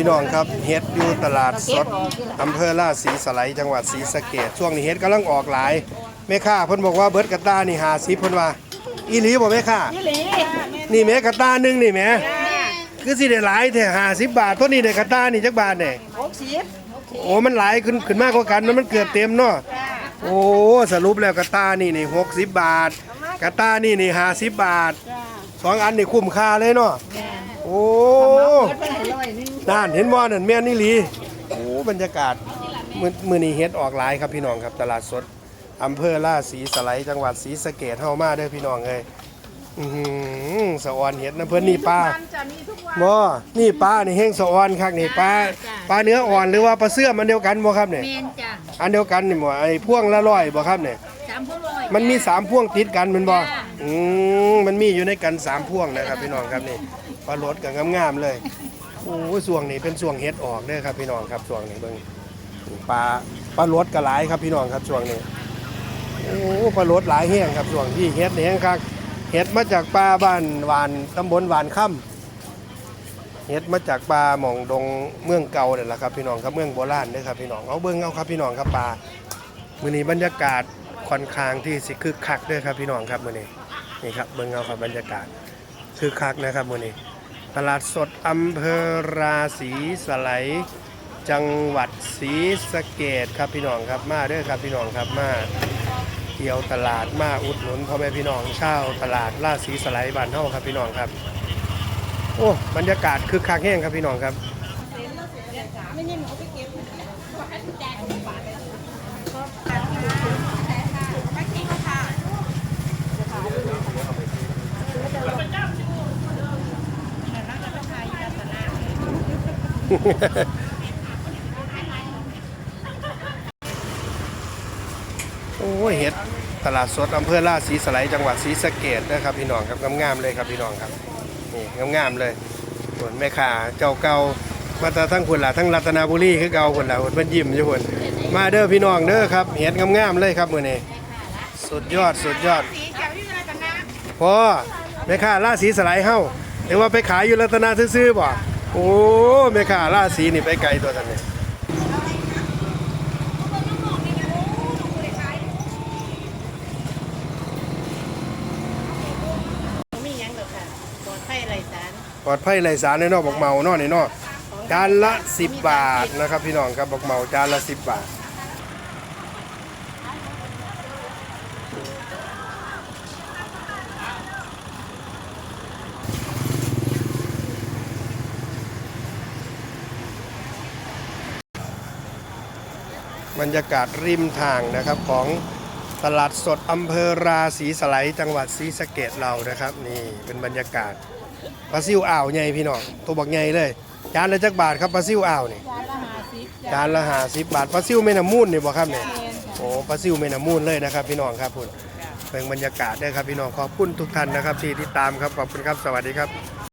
พี่น้องครับเฮ็ดอยู่ตลาดสดอำเภอราศีสไลยจังหวัดศรีสะเกษช่วงนี้เฮ็ดกำลังออกหลายแม่ค้าเพิ่นบอกว่าเบิดกระตานี่50เพิ่นว่าอีหลีบ่แม่ค้านี่หลีนี่แม่กระตาหนึงนี่แม่คือสิได้หลายแท้50บาทตัวนี้ได้กระตานี่จักบาทเนี่ยหกสิบโอ้มันหลายขึ้นขึ้นมากกว่ากันมันมันเกือบเต็มเนาะโอ้สรุปแล้วกระตานี่นี่60บาท กระตานี่นี่50บาทจ้าสองอันนี่คุ้มค่าเลยเนาะแม่โอ้ เพิ่นให้ร้อยหนึงนั่นเห็นบ่นั่นแม่นนี่หลีโอ้บรรยากาศมื้อมื้อนี้เฮ็ดออกหลายครับพี่น้องครับตลาดสดอำเภอราศีสไลยจังหวัดศรีสะเกษเฮามาเด้อพี่น้องเอ้ยอื้อหือสะออนเฮ็ดนะเพิ่นนี่ปลามันจะมีทุกวัน บ่นี่ปลานี่แห้งสะออนคักนี่ปลาปลาเนื้ออ่อนหรือว่าปลาเสื่อมอันเดียวกันบ่ครับเนี่ยเมนจ้ะอันเดียวกันนี่บ่ไอ้พ่วงละร้อยบ่ครับเนี่ย สามพวกร้อยมันมีสามพ่วงติดกันแมันบ่จ้ะ อืมมันมีอยู่ในกันสามพ่วงนะครับพี่น้องครับนี่ปลารสก็งามๆเลย โอ้ยส่วงนี้เป็นส่วงเฮ็ดออกเด้อครับพี่น้องครับส่วงนี้เบิ่งปลาปลารสก็หลายครับพี่น้องครับส่วงนี้โอ้ปลารสหลายแห้งครับส่วงที่เฮ็ดนี่แห้งคักเฮ็ดมาจากปลาบ้านหวานตำบลหวานค่ำเฮ็ดมาจากปลาหม่องดงเมืองเก่านั่นแหละครับพี่น้องครับเมืองโบราณเด้อครับพี่น้องเอาเบิ่งเอาครับพี่น้องครับปลามื้อนี้บรรยากาศค่อนข้างที่สิคึกคักเด้อครับพี่น้องครับมื้อนี้นี่ครับเบิ่งเอาครับบรรยากาศคึกคักนะครับมื้อนี้ ตลาดสดอำเภอราศีสไลจังหวัดศรีสะเกษครับพี่น้องครับมาเด้อครับพี่น้องครับมาเที่ยวตลาดมาอุดหนุนพ่อแม่พี่น้องชาวตลาดราศีสไลบ้านเฮาครับพี่น้องครับโอ้บรรยากาศคึกคักแห้งครับพี่น้องครับ โอ้ยเห็ดตลาดสดอำเภอราศีสไลจังหวัดศรีสะเกษนะครับพี่น้องครับงามๆเลยครับพี่น้องครับนี่งามๆเลยส่วนแม่ค้าเจ้าเก่ามาต่ทั้งคนละทั้งรัตนบุรีคือเก่าคนละคนเพิ่นยิ้มอยู่คนมาเด้อพี่น้องเด้อครับเห็ดงามๆเลยครับมื้อนี้สุดยอดสุดยอดสีแก้วที่อไรกันนะพอแม่ค้าราศีสไลเฮ้าเรียกว่าไปขายอยู่รัตนาซื่อๆบ่ โอ้แม่ค้าราศีนี่ไปไกลตัวท่านนี่มีหยังดอกค่ะปลอดภัยไรสารปลอดภัยไรสารในเนอกบอกเมาเนาะในเนอกจานละ 10 บาทนะครับพี่น้องครับบอกเมาจานละ 10 บาท บรรยากาศริมทางนะครับของตลาดสดอำเภอราศีสไลจังหวัดศรีสะเกดเรานะครับนี่เป็นบรรยากาศปลาซิวอ่าวใหญ่พี่น้องตัวบักใหญ่เลยจานละจักบาทครับปลาซิวอ่าวนี่จานละห้าสิบจานละหาสิบบาทปลาซิวแม่น้ำมูลนี่บ่ครับเนี่ยโอ้ปลาซิวแม่น้ำมูลเลยนะครับ พี่น้องครับคุณเป็นบรรยากาศด้วยครับพี่น้องขอบคุณทุกท่านนะครับที่ติดตามครับขอบคุณครับสวัสดีครับ